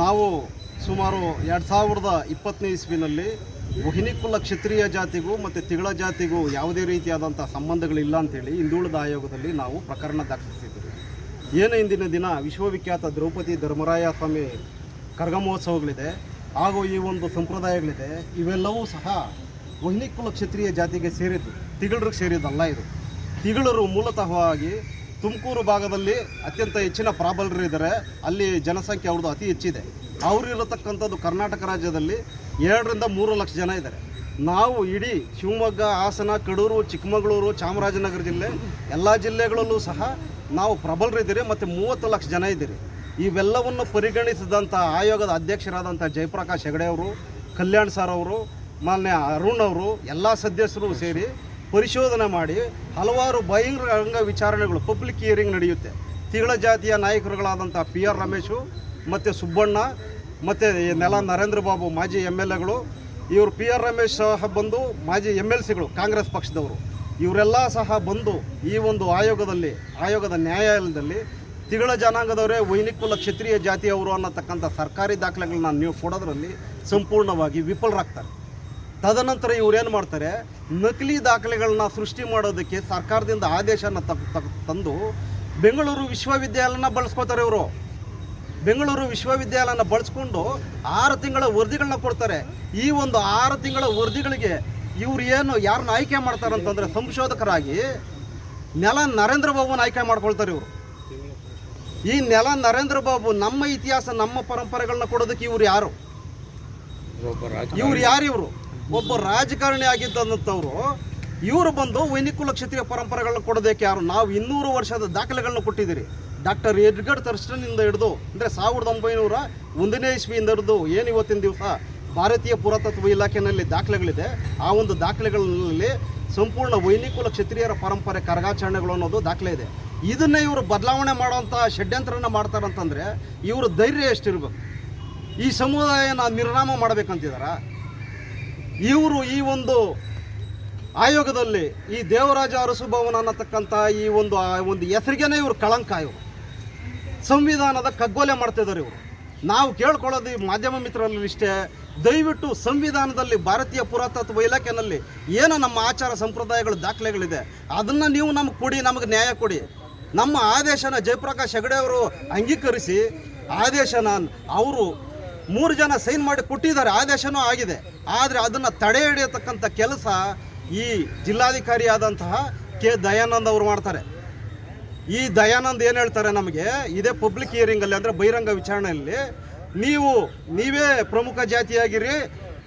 ನಾವು ಸುಮಾರು ಎರಡು ಸಾವಿರದ ಇಪ್ಪತ್ತನೇ ಇಸ್ವಿನಲ್ಲಿ ಕುಲ ಕ್ಷತ್ರಿಯ ಜಾತಿಗೂ ಮತ್ತು ತಿಗಳ ಜಾತಿಗೂ ಯಾವುದೇ ರೀತಿಯಾದಂಥ ಸಂಬಂಧಗಳಿಲ್ಲ ಅಂತೇಳಿ ಹಿಂದುಳಿದ ಆಯೋಗದಲ್ಲಿ ನಾವು ಪ್ರಕರಣ ದಾಖಲಿಸಿದ್ದೀವಿ ಏನು ಇಂದಿನ ದಿನ ವಿಶ್ವವಿಖ್ಯಾತ ದ್ರೌಪದಿ ಧರ್ಮರಾಯ ಸ್ವಾಮಿ ಕರಗ ಮಹೋತ್ಸವಗಳಿದೆ ಹಾಗೂ ಈ ಒಂದು ಸಂಪ್ರದಾಯಗಳಿದೆ, ಇವೆಲ್ಲವೂ ಸಹ ಕುಲ ಕ್ಷತ್ರಿಯ ಜಾತಿಗೆ ಸೇರಿದ್ದು ತಿಗಳರಿಗೆ ಸೇರಿದ್ದಲ್ಲ ಇದು. ತಿಗಳರು ಮೂಲತಃವಾಗಿ ತುಮಕೂರು ಭಾಗದಲ್ಲಿ ಅತ್ಯಂತ ಹೆಚ್ಚಿನ ಪ್ರಾಬಲ್ಯರು ಇದ್ದಾರೆ. ಅಲ್ಲಿ ಜನಸಂಖ್ಯೆ ಅವ್ರದ್ದು ಅತಿ ಹೆಚ್ಚಿದೆ. ಅವರಿರತಕ್ಕಂಥದ್ದು ಕರ್ನಾಟಕ ರಾಜ್ಯದಲ್ಲಿ ಎರಡರಿಂದ ಮೂರು ಲಕ್ಷ ಜನ ಇದ್ದಾರೆ. ನಾವು ಇಡೀ ಶಿವಮೊಗ್ಗ, ಹಾಸನ, ಕಡೂರು, ಚಿಕ್ಕಮಗಳೂರು, ಚಾಮರಾಜನಗರ ಜಿಲ್ಲೆ ಎಲ್ಲ ಜಿಲ್ಲೆಗಳಲ್ಲೂ ಸಹ ನಾವು ಪ್ರಬಲರಿದ್ದೀರಿ ಮತ್ತು ಮೂವತ್ತು ಲಕ್ಷ ಜನ ಇದ್ದೀರಿ. ಇವೆಲ್ಲವನ್ನು ಪರಿಗಣಿಸಿದಂಥ ಆಯೋಗದ ಅಧ್ಯಕ್ಷರಾದಂಥ ಜಯಪ್ರಕಾಶ್ ಹೆಗಡೆ ಅವರು, ಕಲ್ಯಾಣ್ ಸರ್ ಅವರು, ಮಾನ್ಯ ಅರುಣ್ ಅವರು, ಎಲ್ಲ ಸದಸ್ಯರು ಸೇರಿ ಪರಿಶೋಧನೆ ಮಾಡಿ ಹಲವಾರು ಬಹಿರಂಗ ವಿಚಾರಣೆಗಳು ಪಬ್ಲಿಕ್ ಹಿಯರಿಂಗ್ ನಡೆಯುತ್ತೆ. ತಿಗಳ ಜಾತಿಯ ನಾಯಕರುಗಳಾದಂಥ ಪಿ ಆರ್ ರಮೇಶು, ಮತ್ತು ಸುಬ್ಬಣ್ಣ, ಮತ್ತು ನೆಲ ನರೇಂದ್ರ ಬಾಬು, ಮಾಜಿ ಎಂ ಎಲ್ ಎಗಳು ಇವರು ಪಿ ಆರ್ ರಮೇಶ್ ಸಹ ಬಂದು ಮಾಜಿ ಎಂ ಎಲ್ ಸಿಗಳು ಕಾಂಗ್ರೆಸ್ ಪಕ್ಷದವರು. ಇವರೆಲ್ಲ ಸಹ ಬಂದು ಈ ಒಂದು ಆಯೋಗದಲ್ಲಿ, ಆಯೋಗದ ನ್ಯಾಯಾಲಯದಲ್ಲಿ ತಿಗಳ ಜನಾಂಗದವರೇ ವೈನಿಕುಲ ಕ್ಷತ್ರಿಯ ಜಾತಿಯವರು ಅನ್ನತಕ್ಕಂಥ ಸರ್ಕಾರಿ ದಾಖಲೆಗಳನ್ನ ನೀವು ಕೊಡೋದ್ರಲ್ಲಿ ಸಂಪೂರ್ಣವಾಗಿ ವಿಫಲರಾಗ್ತಾರೆ. ತದನಂತರ ಇವ್ರೇನು ಮಾಡ್ತಾರೆ? ನಕಲಿ ದಾಖಲೆಗಳನ್ನ ಸೃಷ್ಟಿ ಮಾಡೋದಕ್ಕೆ ಸರ್ಕಾರದಿಂದ ಆದೇಶನ ತಂದು ಬೆಂಗಳೂರು ವಿಶ್ವವಿದ್ಯಾಲಯನ ಬಳಸ್ಕೋತಾರೆ ಇವರು. ಬೆಂಗಳೂರು ವಿಶ್ವವಿದ್ಯಾಲಯನ ಬಳಸ್ಕೊಂಡು ಆರು ತಿಂಗಳ ವರದಿಗಳನ್ನ ಕೊಡ್ತಾರೆ. ಈ ಒಂದು ಆರು ತಿಂಗಳ ವರದಿಗಳಿಗೆ ಇವ್ರು ಏನು ಯಾರನ್ನ ಆಯ್ಕೆ ಮಾಡ್ತಾರೆ ಅಂತಂದರೆ ಸಂಶೋಧಕರಾಗಿ ನೆಲ ನರೇಂದ್ರ ಬಾಬುನ ಆಯ್ಕೆ ಮಾಡ್ಕೊಳ್ತಾರೆ ಇವರು. ಈ ನೆಲ ನರೇಂದ್ರ ಬಾಬು ನಮ್ಮ ಇತಿಹಾಸ ನಮ್ಮ ಪರಂಪರೆಗಳನ್ನ ಕೊಡೋದಕ್ಕೆ ಇವ್ರು ಯಾರು? ಇವ್ರು ಯಾರು ಇವರು? ಒಬ್ಬ ರಾಜಕಾರಣಿ ಆಗಿದ್ದಂಥವ್ರು ಇವರು ಬಂದು ವೈನಿಕುಲ ಕ್ಷತ್ರಿಯ ಪರಂಪರೆಗಳನ್ನ ಕೊಡೋದಕ್ಕೆ ಯಾರು? ನಾವು ಇನ್ನೂರು ವರ್ಷದ ದಾಖಲೆಗಳನ್ನ ಕೊಟ್ಟಿದ್ದೀರಿ. ಡಾಕ್ಟರ್ ಎಡ್ಗರ್ ಥರ್ಸ್ಟನ್ನಿಂದ ಹಿಡಿದು, ಅಂದರೆ ಸಾವಿರದ ಒಂಬೈನೂರ ಒಂದನೇ ಇಸ್ವಿಯಿಂದ ಹಿಡಿದು ಏನು ಇವತ್ತಿನ ದಿವಸ ಭಾರತೀಯ ಪುರಾತತ್ವ ಇಲಾಖೆಯಲ್ಲಿ ದಾಖಲೆಗಳಿದೆ. ಆ ಒಂದು ದಾಖಲೆಗಳಲ್ಲಿ ಸಂಪೂರ್ಣ ವೈನಿಕುಲ ಕ್ಷತ್ರಿಯರ ಪರಂಪರೆ ಕರಗಾಚರಣೆಗಳು ಅನ್ನೋದು ದಾಖಲೆ ಇದೆ. ಇದನ್ನೇ ಇವರು ಬದಲಾವಣೆ ಮಾಡುವಂಥ ಷಡ್ಯಂತ್ರನ ಮಾಡ್ತಾರಂತಂದರೆ, ಇವರು ಧೈರ್ಯ ಎಷ್ಟಿರ್ಬೇಕು? ಈ ಸಮುದಾಯನ ನಿರ್ನಾಮ ಮಾಡಬೇಕಂತಿದಾರ? ಇವರು ಈ ಒಂದು ಆಯೋಗದಲ್ಲಿ ಈ ದೇವರಾಜ ಅರಸು ಭವನ ಅನ್ನತಕ್ಕಂಥ ಈ ಒಂದು ಒಂದು ಹೆಸರಿಗೇನೆ ಇವರು ಕಳಂಕ ಇವರು. ಸಂವಿಧಾನದ ಕಗ್ಗೊಲೆ ಮಾಡ್ತಿದ್ದಾರೆ ಇವರು. ನಾವು ಕೇಳ್ಕೊಳ್ಳೋದು ಈ ಮಾಧ್ಯಮ ಮಿತ್ರರಲ್ಲಿ ಇಷ್ಟೇ, ದಯವಿಟ್ಟು ಸಂವಿಧಾನದಲ್ಲಿ ಭಾರತೀಯ ಪುರಾತತ್ವ ಇಲಾಖೆಯಲ್ಲಿ ಏನು ನಮ್ಮ ಆಚಾರ ಸಂಪ್ರದಾಯಗಳು ದಾಖಲೆಗಳಿದೆ, ಅದನ್ನು ನೀವು ನಮ್ಗೆ ಕೊಡಿ, ನಮಗೆ ನ್ಯಾಯ ಕೊಡಿ. ನಮ್ಮ ಆದೇಶನ ಜಯಪ್ರಕಾಶ್ ಹೆಗಡೆ ಅವರು ಅಂಗೀಕರಿಸಿ, ಆದೇಶನ ಅವರು ಮೂರು ಜನ ಸೈನ್ ಮಾಡಿ ಕೊಟ್ಟಿದ್ದಾರೆ, ಆದೇಶನೂ ಆಗಿದೆ. ಆದರೆ ಅದನ್ನು ತಡೆ ಹಿಡಿಯತಕ್ಕಂಥ ಕೆಲಸ ಈ ಜಿಲ್ಲಾಧಿಕಾರಿಯಾದಂತಹ ಕೆ ದಯಾನಂದ್ ಅವರು ಮಾಡ್ತಾರೆ. ಈ ದಯಾನಂದ್ ಏನು ಹೇಳ್ತಾರೆ ನಮಗೆ, ಇದೇ ಪಬ್ಲಿಕ್ ಹಿಯರಿಂಗಲ್ಲಿ ಅಂದರೆ ಬಹಿರಂಗ ವಿಚಾರಣೆಯಲ್ಲಿ, ನೀವು, ನೀವೇ ಪ್ರಮುಖ ಜಾತಿಯಾಗಿರಿ,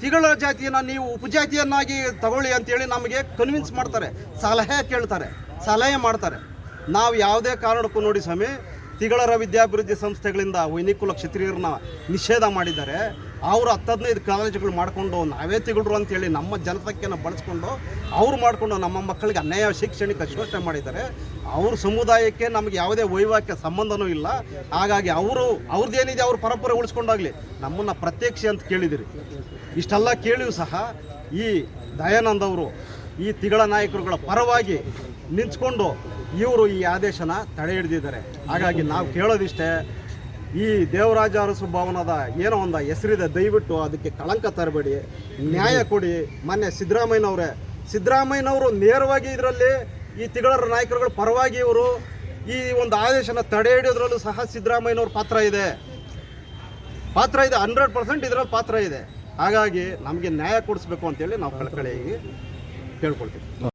ತಿಗಳ ಜಾತಿಯನ್ನು ನೀವು ಉಪಜಾತಿಯನ್ನಾಗಿ ತಗೊಳ್ಳಿ ಅಂತೇಳಿ ನಮಗೆ ಕನ್ವಿನ್ಸ್ ಮಾಡ್ತಾರೆ, ಸಲಹೆ ಕೇಳ್ತಾರೆ, ಸಲಹೆ ಮಾಡ್ತಾರೆ. ನಾವು ಯಾವುದೇ ಕಾರಣಕ್ಕೂ ನೋಡಿ ಸ್ವಾಮಿ ತಿಗಳರ ವಿದ್ಯಾಭಿವೃದ್ಧಿ ಸಂಸ್ಥೆಗಳಿಂದ ವೈನಿಕುಲ ಕ್ಷತ್ರಿಯರನ್ನ ನಿಷೇಧ ಮಾಡಿದ್ದಾರೆ. ಅವರು ಹತ್ತು ಹದಿನೈದು ಕಾಲೇಜುಗಳು ಮಾಡಿಕೊಂಡು ನಾವೇ ತಿಗಳರು ಅಂತೇಳಿ ನಮ್ಮ ಜನಸಂಖ್ಯೆನ ಬಳಸ್ಕೊಂಡು ಅವ್ರು ಮಾಡಿಕೊಂಡು ನಮ್ಮ ಮಕ್ಕಳಿಗೆ ಅನ್ಯಾಯ ಶೈಕ್ಷಣಿಕ ಶೋಷಣೆ ಮಾಡಿದ್ದಾರೆ. ಅವ್ರ ಸಮುದಾಯಕ್ಕೆ ನಮಗೆ ಯಾವುದೇ ವೈವಾಹಿಕ ಸಂಬಂಧನೂ ಇಲ್ಲ. ಹಾಗಾಗಿ ಅವರು, ಅವ್ರದ್ದೇನಿದೆ ಅವ್ರ ಪರಂಪರೆ ಉಳಿಸ್ಕೊಂಡಾಗಲಿ ನಮ್ಮನ್ನು ಪ್ರತ್ಯಕ್ಷ ಅಂತ ಕೇಳಿದಿರಿ. ಇಷ್ಟೆಲ್ಲ ಕೇಳಿಯೂ ಸಹ ಈ ದಯಾನಂದ್ ಅವರು, ಈ ತಿಗಳ ನಾಯಕರುಗಳ ಪರವಾಗಿ ನಿಂತ್ಕೊಂಡು ಇವರು ಈ ಆದೇಶನ ತಡೆ ಹಿಡಿದಿದ್ದಾರೆ. ಹಾಗಾಗಿ ನಾವು ಕೇಳೋದಿಷ್ಟೇ, ಈ ದೇವರಾಜ ಅರಸು ಭವನದ ಏನೋ ಒಂದು ಹೆಸರಿದೆ, ದಯವಿಟ್ಟು ಅದಕ್ಕೆ ಕಳಂಕ ತರಬೇಡಿ. ನ್ಯಾಯ ಕೊಡಿ. ಮೊನ್ನೆ ಸಿದ್ದರಾಮಯ್ಯನವರೇ, ಸಿದ್ದರಾಮಯ್ಯನವರು ನೇರವಾಗಿ ಇದರಲ್ಲಿ ಈ ತಿಗಳರ ನಾಯಕರುಗಳ ಪರವಾಗಿ ಇವರು ಈ ಒಂದು ಆದೇಶನ ತಡೆ ಹಿಡಿಯೋದ್ರಲ್ಲೂ ಸಹ ಸಿದ್ದರಾಮಯ್ಯನವ್ರ ಪಾತ್ರ ಇದೆ. ಪಾತ್ರ ಇದೆ, ಹಂಡ್ರೆಡ್ ಪರ್ಸೆಂಟ್ ಇದರಲ್ಲಿ ಪಾತ್ರ ಇದೆ. ಹಾಗಾಗಿ ನಮಗೆ ನ್ಯಾಯ ಕೊಡಿಸ್ಬೇಕು ಅಂತೇಳಿ ನಾವು ಕಳಕಳಿಯಾಗಿ ಕೇಳ್ಕೊಳ್ತೀವಿ.